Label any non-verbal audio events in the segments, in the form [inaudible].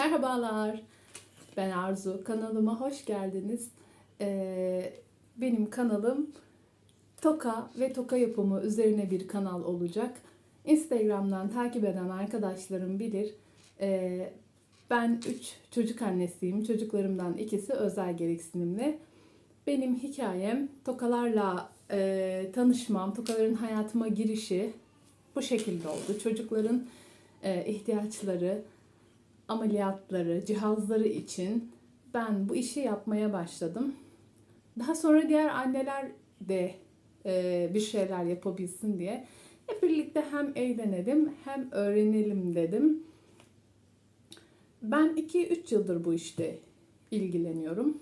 Merhabalar, ben Arzu. Kanalıma hoş geldiniz. Ee, benim kanalım toka ve toka yapımı üzerine bir kanal olacak. Instagram'dan takip eden arkadaşlarım bilir. Ee, ben 3 çocuk annesiyim. Çocuklarımdan ikisi özel gereksinimli. Benim hikayem tokalarla e, tanışmam, tokaların hayatıma girişi bu şekilde oldu. Çocukların e, ihtiyaçları, ameliyatları, cihazları için ben bu işi yapmaya başladım. Daha sonra diğer anneler de e, bir şeyler yapabilsin diye hep birlikte hem eğlenelim hem öğrenelim dedim. Ben 2-3 yıldır bu işte ilgileniyorum.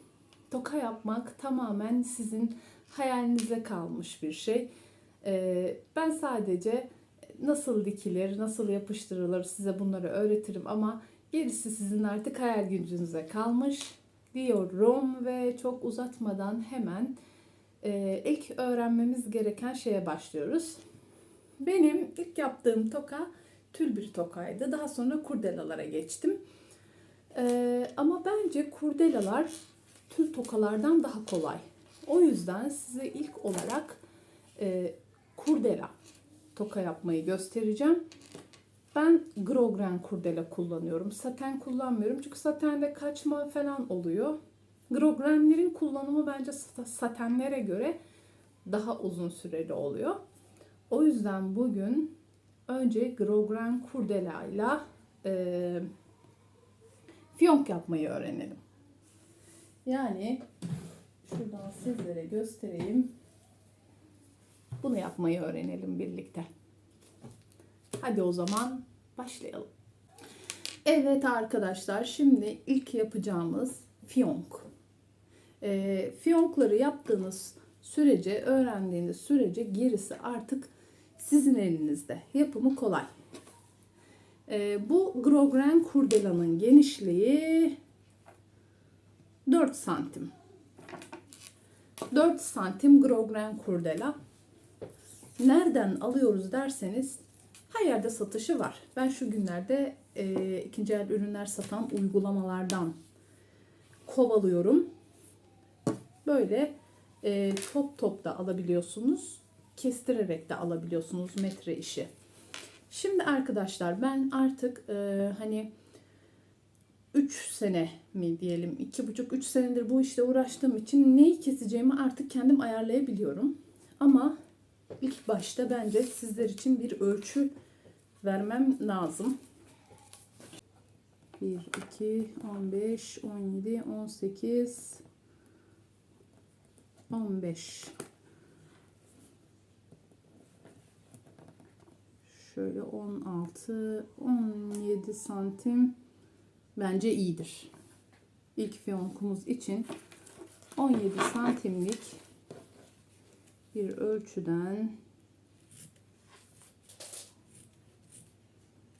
Toka yapmak tamamen sizin hayalinize kalmış bir şey. E, ben sadece nasıl dikilir, nasıl yapıştırılır size bunları öğretirim ama gerisi sizin artık hayal gücünüze kalmış diyorum ve çok uzatmadan hemen e, ilk öğrenmemiz gereken şeye başlıyoruz. Benim ilk yaptığım toka tül bir tokaydı. Daha sonra kurdelalara geçtim. E, ama bence kurdelalar tül tokalardan daha kolay. O yüzden size ilk olarak e, kurdela toka yapmayı göstereceğim. Ben Grogren kurdele kullanıyorum. Saten kullanmıyorum. Çünkü satende kaçma falan oluyor. Grogrenlerin kullanımı bence satenlere göre daha uzun süreli oluyor. O yüzden bugün önce Grogren kurdelayla e, fiyonk yapmayı öğrenelim. Yani şuradan sizlere göstereyim. Bunu yapmayı öğrenelim birlikte. Hadi o zaman başlayalım. Evet arkadaşlar şimdi ilk yapacağımız fiyonk. E, fiyonkları yaptığınız sürece, öğrendiğiniz sürece gerisi artık sizin elinizde. Yapımı kolay. E, bu Grogren kurdelanın genişliği 4 santim. 4 santim Grogren kurdela. Nereden alıyoruz derseniz her yerde satışı var. Ben şu günlerde e, ikinci el ürünler satan uygulamalardan kovalıyorum. Böyle e, top top da alabiliyorsunuz. Kestirerek de alabiliyorsunuz metre işi. Şimdi arkadaşlar ben artık e, hani 3 sene mi diyelim 2,5-3 senedir bu işte uğraştığım için neyi keseceğimi artık kendim ayarlayabiliyorum. Ama ilk başta bence sizler için bir ölçü vermem lazım. 1, 2, 15, 17, 18, 15. Şöyle 16, 17 santim bence iyidir. İlk fiyonkumuz için 17 santimlik bir ölçüden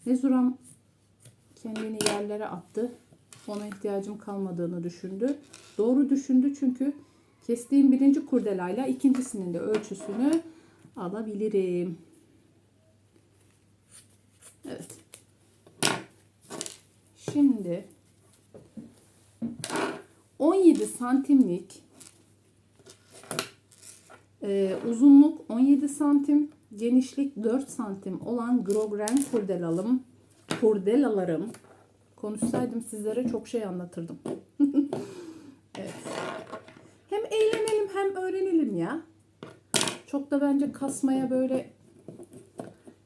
Mezuram kendini yerlere attı. Ona ihtiyacım kalmadığını düşündü. Doğru düşündü çünkü kestiğim birinci kurdelayla ikincisinin de ölçüsünü alabilirim. Evet. Şimdi 17 santimlik ee, uzunluk 17 santim, genişlik 4 santim olan Grogren kurdelalım, kurdelalarım. Konuşsaydım sizlere çok şey anlatırdım. [laughs] evet. Hem eğlenelim hem öğrenelim ya. Çok da bence kasmaya böyle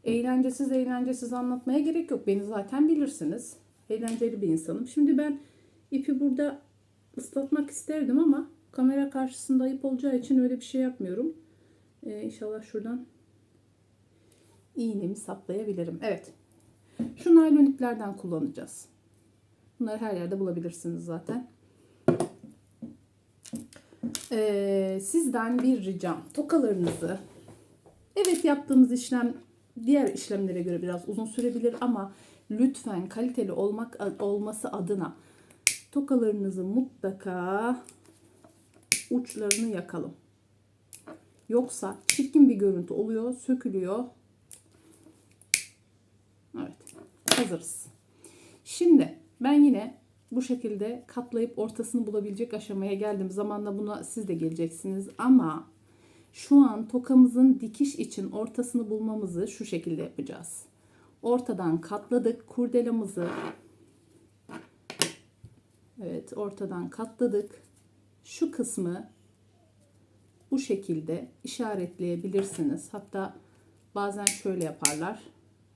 eğlencesiz eğlencesiz anlatmaya gerek yok. Beni zaten bilirsiniz. Eğlenceli bir insanım. Şimdi ben ipi burada ıslatmak isterdim ama Kamera karşısında ayıp olacağı için öyle bir şey yapmıyorum. Ee, inşallah şuradan iğnemi saplayabilirim. Evet. Şu naylon iplerden kullanacağız. Bunları her yerde bulabilirsiniz zaten. Ee, sizden bir ricam. Tokalarınızı evet yaptığımız işlem diğer işlemlere göre biraz uzun sürebilir ama lütfen kaliteli olmak olması adına tokalarınızı mutlaka uçlarını yakalım. Yoksa çirkin bir görüntü oluyor, sökülüyor. Evet, hazırız. Şimdi Ben yine bu şekilde katlayıp ortasını bulabilecek aşamaya geldim. Zamanla buna siz de geleceksiniz ama şu an tokamızın dikiş için ortasını bulmamızı şu şekilde yapacağız. Ortadan katladık kurdelamızı. Evet, ortadan katladık. Şu kısmı bu şekilde işaretleyebilirsiniz. Hatta bazen şöyle yaparlar.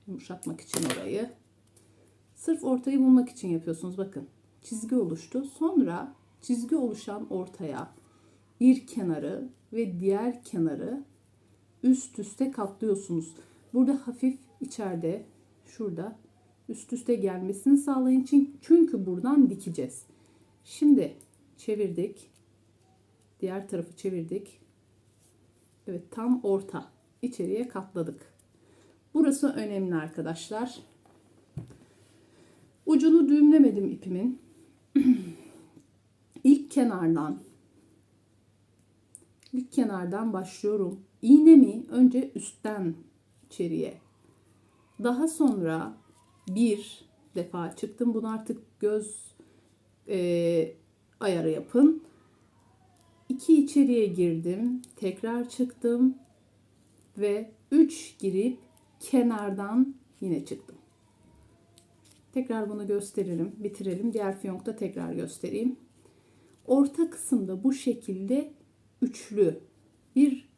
Yumuşatmak için orayı. Sırf ortayı bulmak için yapıyorsunuz. Bakın çizgi oluştu. Sonra çizgi oluşan ortaya bir kenarı ve diğer kenarı üst üste katlıyorsunuz. Burada hafif içeride şurada üst üste gelmesini sağlayın için çünkü buradan dikeceğiz. Şimdi çevirdik. Diğer tarafı çevirdik. Evet tam orta. içeriye katladık. Burası önemli arkadaşlar. Ucunu düğümlemedim ipimin. [clears throat] İlk kenardan ilk kenardan başlıyorum. İğnemi önce üstten içeriye. Daha sonra bir defa çıktım. Bunu artık göz e, ayarı yapın. İki içeriye girdim. Tekrar çıktım. Ve üç girip kenardan yine çıktım. Tekrar bunu gösteririm. Bitirelim. Diğer fiyonkta tekrar göstereyim. Orta kısımda bu şekilde üçlü bir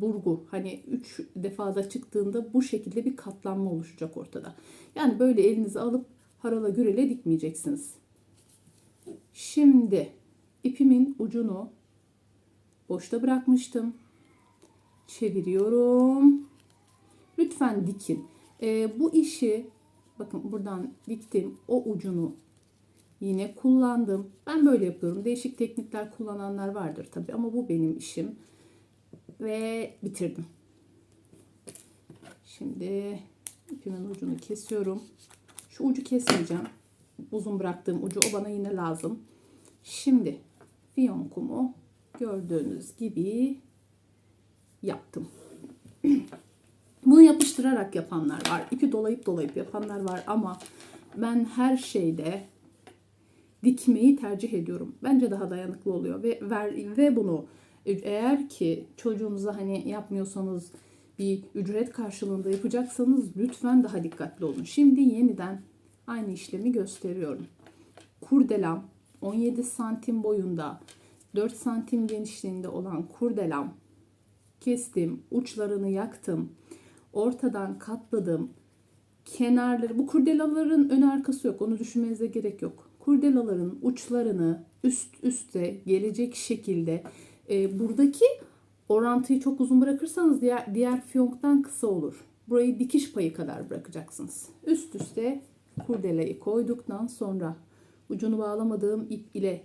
burgu hani üç defada çıktığında bu şekilde bir katlanma oluşacak ortada. Yani böyle elinizi alıp harala gürele dikmeyeceksiniz. Şimdi ipimin ucunu boşta bırakmıştım. Çeviriyorum. Lütfen dikin. Ee, bu işi bakın buradan diktim. O ucunu yine kullandım. Ben böyle yapıyorum. Değişik teknikler kullananlar vardır tabi ama bu benim işim. Ve bitirdim. Şimdi ipimin ucunu kesiyorum. Şu ucu kesmeyeceğim. Uzun bıraktığım ucu o bana yine lazım. Şimdi fiyonkumu gördüğünüz gibi yaptım. [clears throat] Bunu yapıştırarak yapanlar var. İpi dolayıp dolayıp yapanlar var ama ben her şeyde dikmeyi tercih ediyorum. Bence daha dayanıklı oluyor ve ver, ve bunu eğer ki çocuğunuza hani yapmıyorsanız bir ücret karşılığında yapacaksanız lütfen daha dikkatli olun. Şimdi yeniden aynı işlemi gösteriyorum. Kurdelam 17 santim boyunda 4 santim genişliğinde olan kurdelam kestim, uçlarını yaktım, ortadan katladım. Kenarları, bu kurdelaların ön arkası yok. Onu düşünmenize gerek yok. Kurdelaların uçlarını üst üste gelecek şekilde e, buradaki orantıyı çok uzun bırakırsanız diğer, diğer fiyonktan kısa olur. Burayı dikiş payı kadar bırakacaksınız. Üst üste kurdelayı koyduktan sonra ucunu bağlamadığım ip ile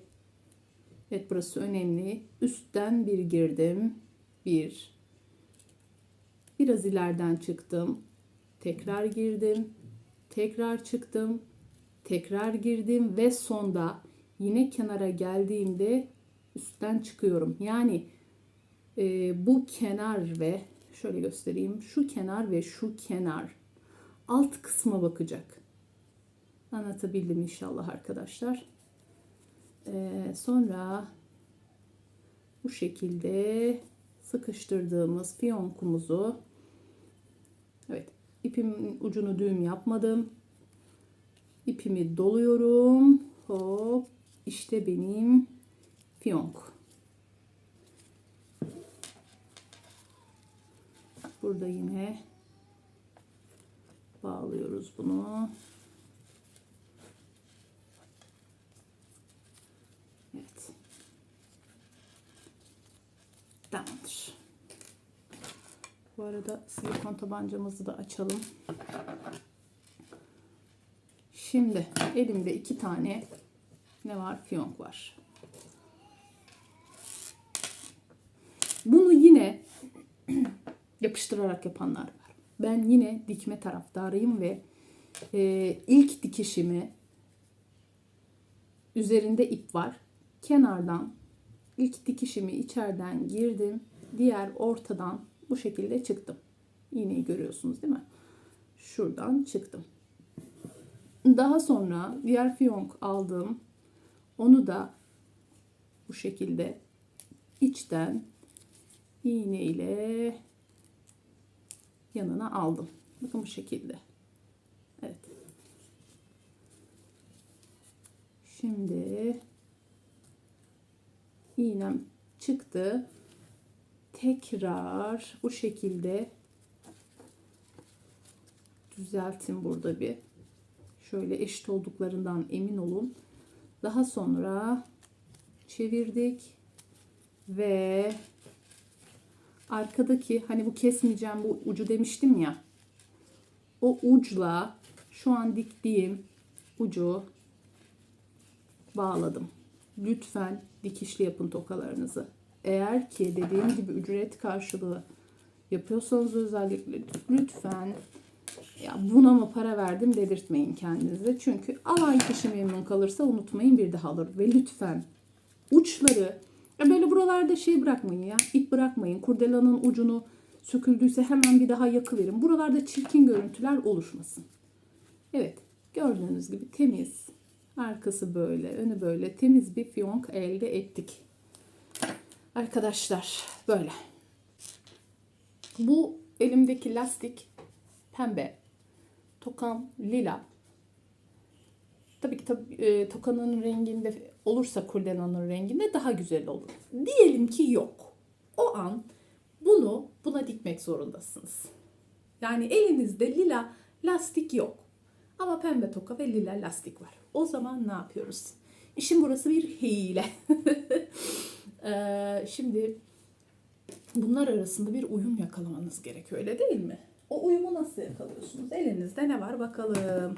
evet burası önemli. Üstten bir girdim. Bir. Biraz ileriden çıktım. Tekrar girdim. Tekrar çıktım. Tekrar girdim ve sonda yine kenara geldiğimde üstten çıkıyorum. Yani e, bu kenar ve şöyle göstereyim. Şu kenar ve şu kenar alt kısma bakacak. Anlatabildim inşallah arkadaşlar. E, sonra bu şekilde sıkıştırdığımız fiyonkumuzu evet ipimin ucunu düğüm yapmadım. İpimi doluyorum. Hop işte benim fiyonk. Burada yine bağlıyoruz bunu. Evet. Tamamdır. Bu arada silikon tabancamızı da açalım. Şimdi elimde iki tane ne var? Fiyonk var. Bunu yine [clears throat] yapıştırarak yapanlar var. Ben yine dikme taraftarıyım ve e, ilk dikişimi üzerinde ip var. Kenardan ilk dikişimi içeriden girdim. Diğer ortadan bu şekilde çıktım. İğneyi görüyorsunuz değil mi? Şuradan çıktım. Daha sonra diğer fiyonk aldım. Onu da bu şekilde içten iğne ile yanına aldım. Bakın bu şekilde. Evet. Şimdi iğnem çıktı. Tekrar bu şekilde düzeltin burada bir. Şöyle eşit olduklarından emin olun. Daha sonra çevirdik ve arkadaki hani bu kesmeyeceğim bu ucu demiştim ya. O uçla şu an diktiğim ucu bağladım. Lütfen dikişli yapın tokalarınızı. Eğer ki dediğim gibi ücret karşılığı yapıyorsanız özellikle lütfen ya buna mı para verdim dedirtmeyin kendinize. Çünkü alan kişi memnun kalırsa unutmayın bir daha alır. Ve lütfen uçları böyle buralarda şey bırakmayın ya ip bırakmayın. Kurdelanın ucunu söküldüyse hemen bir daha yakıverin. Buralarda çirkin görüntüler oluşmasın. Evet gördüğünüz gibi temiz. Arkası böyle, önü böyle temiz bir fiyonk elde ettik. Arkadaşlar böyle. Bu elimdeki lastik pembe. Tokam lila. Tabii ki tabii, e, tokanın renginde olursa kurdelanın renginde daha güzel olur. Diyelim ki yok. O an bunu buna dikmek zorundasınız. Yani elinizde lila lastik yok. Ama pembe toka ve lila lastik var. O zaman ne yapıyoruz? İşin burası bir hile. [laughs] Ee, şimdi bunlar arasında bir uyum yakalamanız gerekiyor öyle değil mi? O uyumu nasıl yakalıyorsunuz? Elinizde ne var bakalım.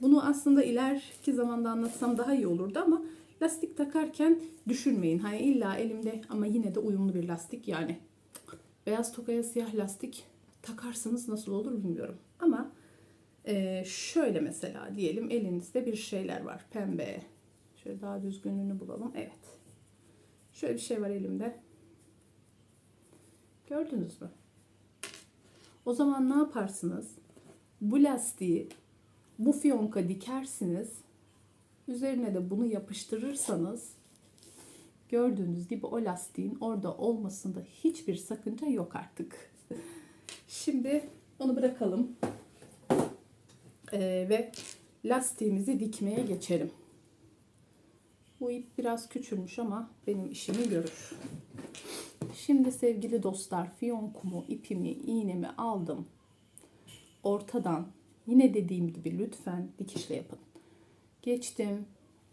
Bunu aslında ileriki zamanda anlatsam daha iyi olurdu ama lastik takarken düşünmeyin. Hani illa elimde ama yine de uyumlu bir lastik yani. Beyaz tokaya siyah lastik takarsanız nasıl olur bilmiyorum. Ama e, şöyle mesela diyelim elinizde bir şeyler var. Pembe. Şöyle daha düzgününü bulalım. Evet. Şöyle bir şey var elimde. Gördünüz mü? O zaman ne yaparsınız? Bu lastiği bu fiyonka dikersiniz. Üzerine de bunu yapıştırırsanız gördüğünüz gibi o lastiğin orada olmasında hiçbir sakınca yok artık. [laughs] Şimdi onu bırakalım. Ee, ve lastiğimizi dikmeye geçelim. Bu ip biraz küçülmüş ama benim işimi görür. Şimdi sevgili dostlar fiyonkumu, ipimi, iğnemi aldım. Ortadan yine dediğim gibi lütfen dikişle yapın. Geçtim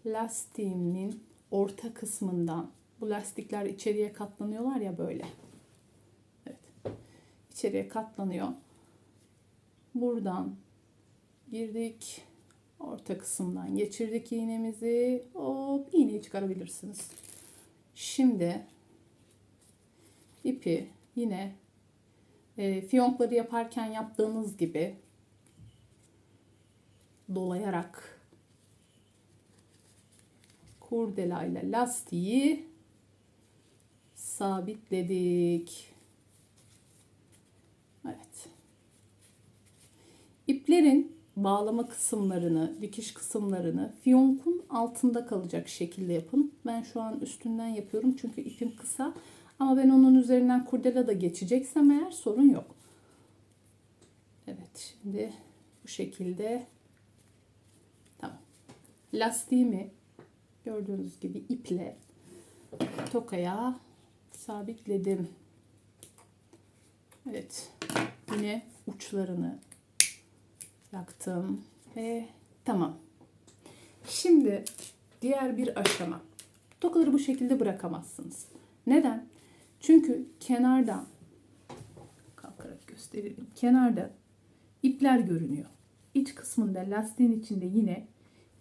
lastiğimin orta kısmından. Bu lastikler içeriye katlanıyorlar ya böyle. Evet. İçeriye katlanıyor. Buradan girdik. Orta kısımdan geçirdik iğnemizi. Hop iğneyi çıkarabilirsiniz. Şimdi ipi yine e, fiyonkları yaparken yaptığınız gibi dolayarak kurdela ile lastiği sabitledik. Evet. İplerin bağlama kısımlarını, dikiş kısımlarını fiyonkun altında kalacak şekilde yapın. Ben şu an üstünden yapıyorum çünkü ipim kısa. Ama ben onun üzerinden kurdela da geçeceksem eğer sorun yok. Evet şimdi bu şekilde tamam. Lastiğimi gördüğünüz gibi iple tokaya sabitledim. Evet yine uçlarını yaktım ve tamam. Şimdi diğer bir aşama. Tokaları bu şekilde bırakamazsınız. Neden? Çünkü kenardan kalkarak gösterelim. Kenarda ipler görünüyor. İç kısmında lastiğin içinde yine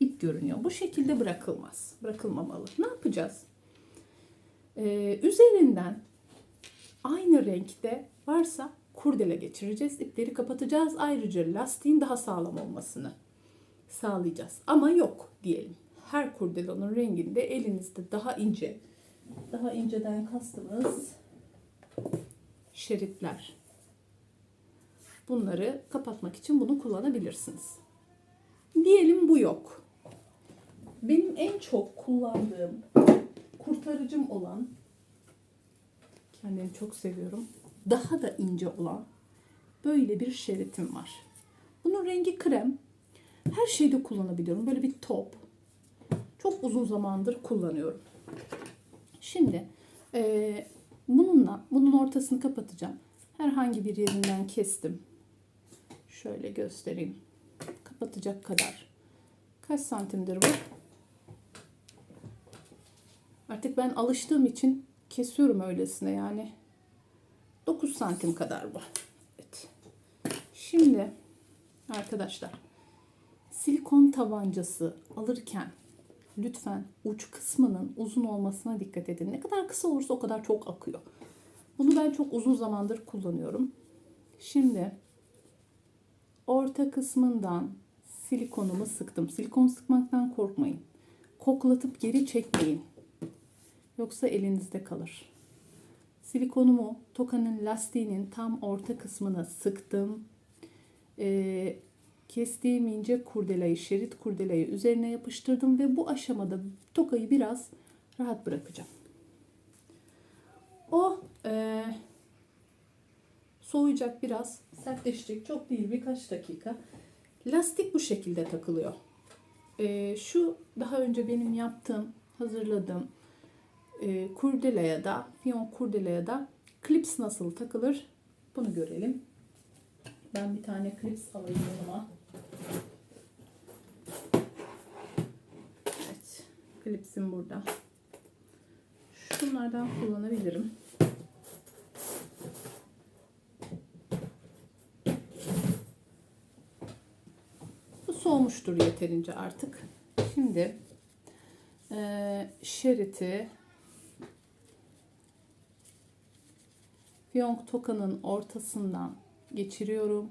ip görünüyor. Bu şekilde bırakılmaz. Bırakılmamalı. Ne yapacağız? Ee, üzerinden aynı renkte varsa kurdele geçireceğiz. İpleri kapatacağız. Ayrıca lastiğin daha sağlam olmasını sağlayacağız. Ama yok diyelim. Her kurdelonun renginde elinizde daha ince, daha inceden kastımız şeritler. bunları kapatmak için bunu kullanabilirsiniz. Diyelim bu yok. Benim en çok kullandığım kurtarıcım olan kendimi çok seviyorum. Daha da ince olan böyle bir şeritim var. Bunun rengi krem. Her şeyde kullanabiliyorum. Böyle bir top. Çok uzun zamandır kullanıyorum. Şimdi eee, bununla bunun ortasını kapatacağım. Herhangi bir yerinden kestim. Şöyle göstereyim. Kapatacak kadar. Kaç santimdir bu? Artık ben alıştığım için kesiyorum öylesine yani. 9 santim kadar bu. Evet. Şimdi arkadaşlar silikon tabancası alırken lütfen uç kısmının uzun olmasına dikkat edin. Ne kadar kısa olursa o kadar çok akıyor. Bunu ben çok uzun zamandır kullanıyorum. Şimdi orta kısmından silikonumu sıktım. Silikon sıkmaktan korkmayın. Koklatıp geri çekmeyin. Yoksa elinizde kalır. Silikonumu tokanın lastiğinin tam orta kısmına sıktım. Ee, kestiğim ince kurdelayı, şerit kurdelayı üzerine yapıştırdım ve bu aşamada tokayı biraz rahat bırakacağım. O e, soğuyacak biraz, sertleşecek. Çok değil birkaç dakika. Lastik bu şekilde takılıyor. E, şu daha önce benim yaptığım, hazırladığım e, kurdelaya da, fiyon kurdelaya da klips nasıl takılır bunu görelim. Ben bir tane klips alayım yanıma. Evet, klipsim burada. Şunlardan kullanabilirim. Bu soğumuştur yeterince artık. Şimdi eee şeriti fiyonk tokanın ortasından geçiriyorum.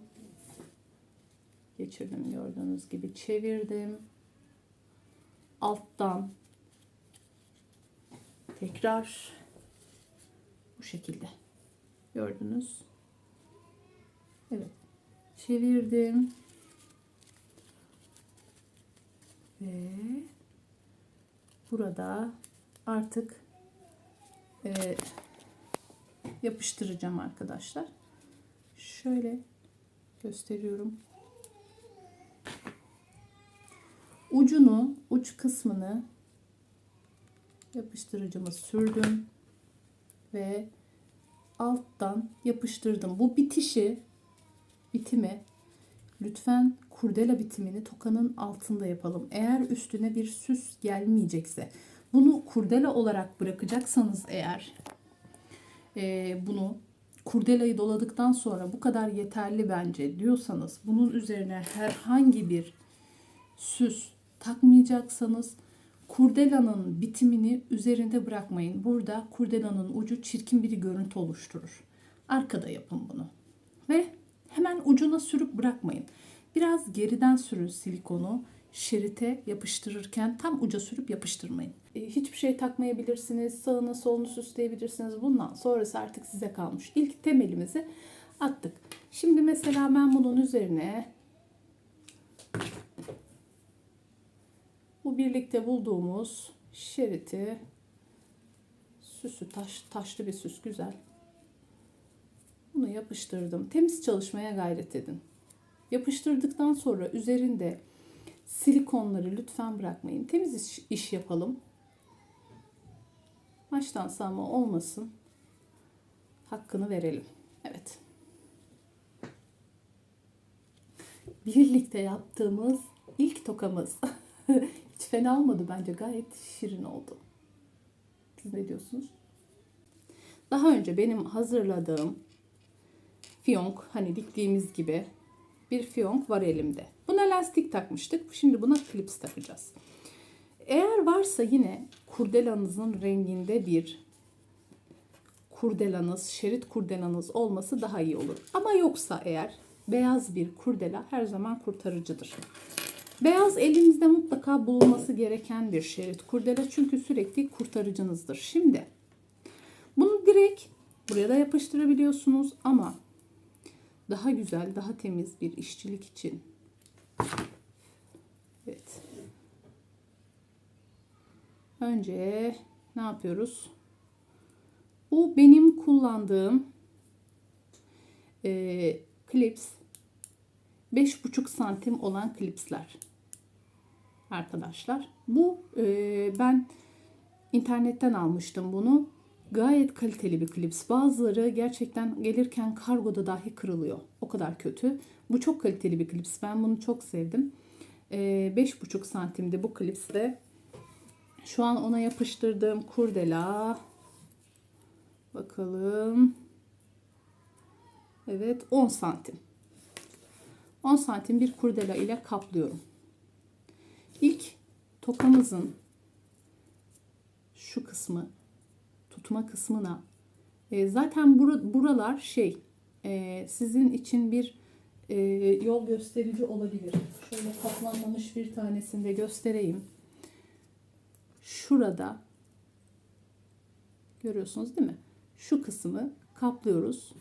Geçirdim gördüğünüz gibi çevirdim. Alttan tekrar bu şekilde gördünüz. Evet. Çevirdim. Ve burada artık e, yapıştıracağım arkadaşlar. Şöyle gösteriyorum. Ucunu, uç kısmını yapıştırıcımı sürdüm ve alttan yapıştırdım. Bu bitişi, bitimi lütfen kurdela bitimini tokanın altında yapalım. Eğer üstüne bir süs gelmeyecekse, bunu kurdela olarak bırakacaksanız eğer e, bunu kurdelayı doladıktan sonra bu kadar yeterli bence diyorsanız bunun üzerine herhangi bir süs takmayacaksanız kurdelanın bitimini üzerinde bırakmayın. Burada kurdelanın ucu çirkin bir görüntü oluşturur. Arkada yapın bunu. Ve hemen ucuna sürüp bırakmayın. Biraz geriden sürün silikonu şerite yapıştırırken tam uca sürüp yapıştırmayın. E, hiçbir şey takmayabilirsiniz. Sağını solunu süsleyebilirsiniz. Bundan sonrası artık size kalmış. İlk temelimizi attık. Şimdi mesela ben bunun üzerine bu birlikte bulduğumuz şeriti süsü taş, taşlı bir süs güzel. Bunu yapıştırdım. Temiz çalışmaya gayret edin. Yapıştırdıktan sonra üzerinde silikonları lütfen bırakmayın. Temiz iş, iş yapalım. Baştan sağma olmasın. Hakkını verelim. Evet. Birlikte yaptığımız ilk tokamız. [laughs] Hiç fena olmadı bence. Gayet şirin oldu. Siz ne diyorsunuz? Daha önce benim hazırladığım fiyonk hani diktiğimiz gibi bir fiyonk var elimde. Buna lastik takmıştık. Şimdi buna klips takacağız. Eğer varsa yine kurdelanızın renginde bir kurdelanız, şerit kurdelanız olması daha iyi olur. Ama yoksa eğer beyaz bir kurdela her zaman kurtarıcıdır. Beyaz elinizde mutlaka bulunması gereken bir şerit kurdela çünkü sürekli kurtarıcınızdır. Şimdi bunu direkt buraya da yapıştırabiliyorsunuz ama daha güzel, daha temiz bir işçilik için. Evet. Önce ne yapıyoruz? Bu benim kullandığım e, klips 5,5 santim olan klipsler arkadaşlar. Bu e, ben internetten almıştım bunu. Gayet kaliteli bir klips. Bazıları gerçekten gelirken kargoda dahi kırılıyor. O kadar kötü. Bu çok kaliteli bir klips. Ben bunu çok sevdim. E, 5,5 santimdi bu klips de. Şu an ona yapıştırdığım kurdela. Bakalım. Evet 10 santim. 10 santim bir kurdela ile kaplıyorum. İlk tokamızın şu kısmı tutma kısmına e, zaten bura, buralar şey e, sizin için bir e, yol gösterici olabilir. Şöyle kaplanmamış bir tanesini de göstereyim. Şurada görüyorsunuz değil mi? Şu kısmı kaplıyoruz.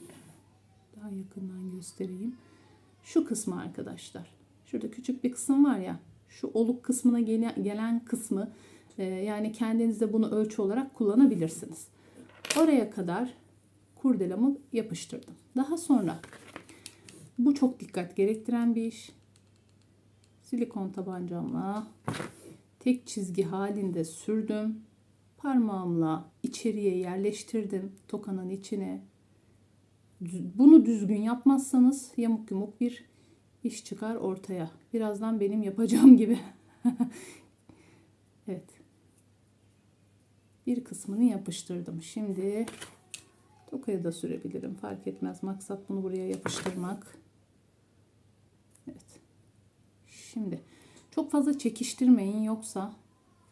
Daha yakından göstereyim. Şu kısmı arkadaşlar. Şurada küçük bir kısım var ya. Şu oluk kısmına gelen, kısmı e, yani kendiniz de bunu ölçü olarak kullanabilirsiniz. Oraya kadar kurdelamı yapıştırdım. Daha sonra bu çok dikkat gerektiren bir iş. Silikon tabancamla tek çizgi halinde sürdüm. Parmağımla içeriye yerleştirdim tokanın içine. Bunu düzgün yapmazsanız yamuk yumuk bir iş çıkar ortaya. Birazdan benim yapacağım gibi. [laughs] evet. Bir kısmını yapıştırdım. Şimdi tokaya da sürebilirim. Fark etmez. Maksat bunu buraya yapıştırmak. Evet. Şimdi çok fazla çekiştirmeyin yoksa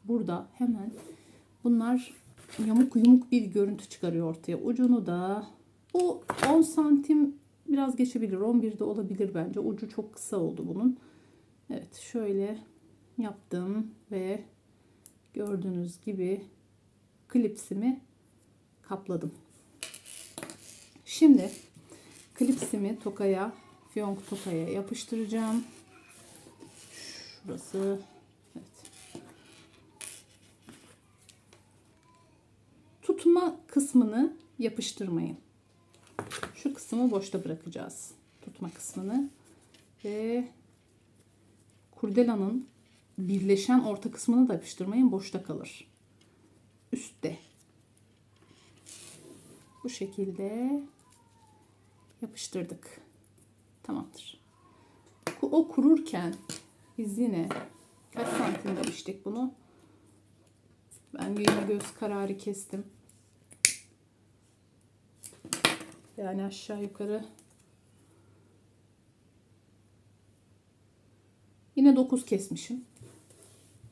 burada hemen bunlar yamuk yumuk bir görüntü çıkarıyor ortaya. Ucunu da bu 10 santim biraz geçebilir. 11 de olabilir bence. Ucu çok kısa oldu bunun. Evet şöyle yaptım ve gördüğünüz gibi klipsimi kapladım. Şimdi klipsimi tokaya, fiyonk tokaya yapıştıracağım. Şurası evet. Tutma kısmını yapıştırmayın. Şu kısmı boşta bırakacağız. Tutma kısmını ve kurdelanın birleşen orta kısmını da yapıştırmayın. Boşta kalır. Üstte. Bu şekilde yapıştırdık. Tamamdır. O kururken biz yine kaç santim demiştik bunu? Ben yine göz kararı kestim. Yani aşağı yukarı yine 9 kesmişim.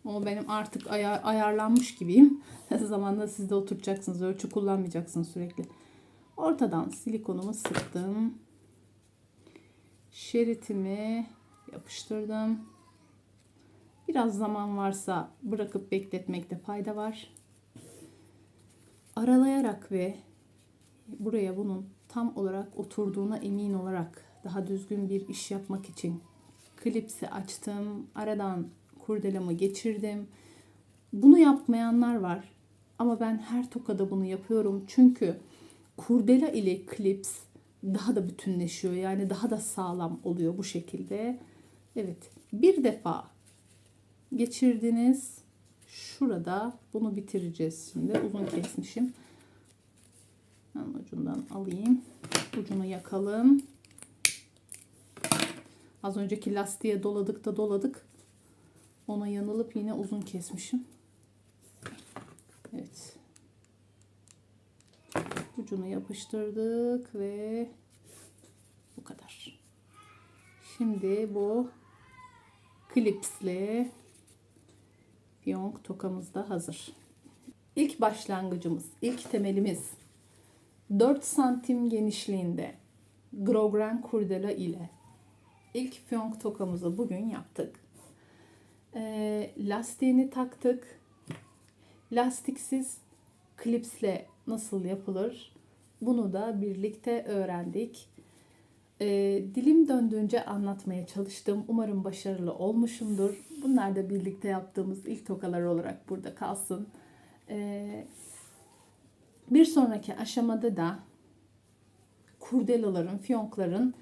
O benim artık ayar, ayarlanmış gibiyim. [laughs] Zamanla siz de oturacaksınız. Ölçü kullanmayacaksınız sürekli. Ortadan silikonumu sıktım. Şeritimi yapıştırdım. Biraz zaman varsa bırakıp bekletmekte fayda var. Aralayarak ve buraya bunun tam olarak oturduğuna emin olarak daha düzgün bir iş yapmak için klipsi açtım. Aradan kurdelamı geçirdim. Bunu yapmayanlar var. Ama ben her tokada bunu yapıyorum. Çünkü kurdela ile klips daha da bütünleşiyor. Yani daha da sağlam oluyor bu şekilde. Evet. Bir defa geçirdiniz. Şurada bunu bitireceğiz şimdi. Uzun kesmişim. Ben ucundan alayım. Ucunu yakalım. Az önceki lastiğe doladık da doladık. Ona yanılıp yine uzun kesmişim. Evet. Ucunu yapıştırdık ve bu kadar. Şimdi bu klipsle fiyonk tokamız da hazır. İlk başlangıcımız, ilk temelimiz 4 santim genişliğinde Grogran kurdela ile ilk fiyonk tokamızı bugün yaptık. E, lastiğini taktık. Lastiksiz klipsle nasıl yapılır? Bunu da birlikte öğrendik. E, dilim döndüğünce anlatmaya çalıştım. Umarım başarılı olmuşumdur. Bunlar da birlikte yaptığımız ilk tokalar olarak burada kalsın. E, bir sonraki aşamada da kurdelaların, fiyonkların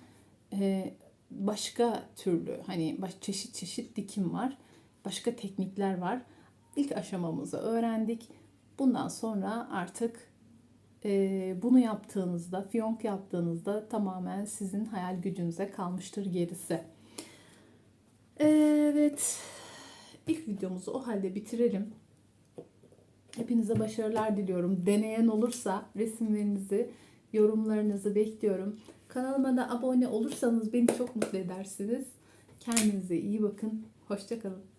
e, başka türlü hani baş, çeşit çeşit dikim var. Başka teknikler var. İlk aşamamızı öğrendik. Bundan sonra artık e, bunu yaptığınızda, fiyonk yaptığınızda tamamen sizin hayal gücünüze kalmıştır gerisi. Evet. İlk videomuzu o halde bitirelim. Hepinize başarılar diliyorum. Deneyen olursa resimlerinizi, yorumlarınızı bekliyorum. Kanalıma da abone olursanız beni çok mutlu edersiniz. Kendinize iyi bakın. Hoşçakalın.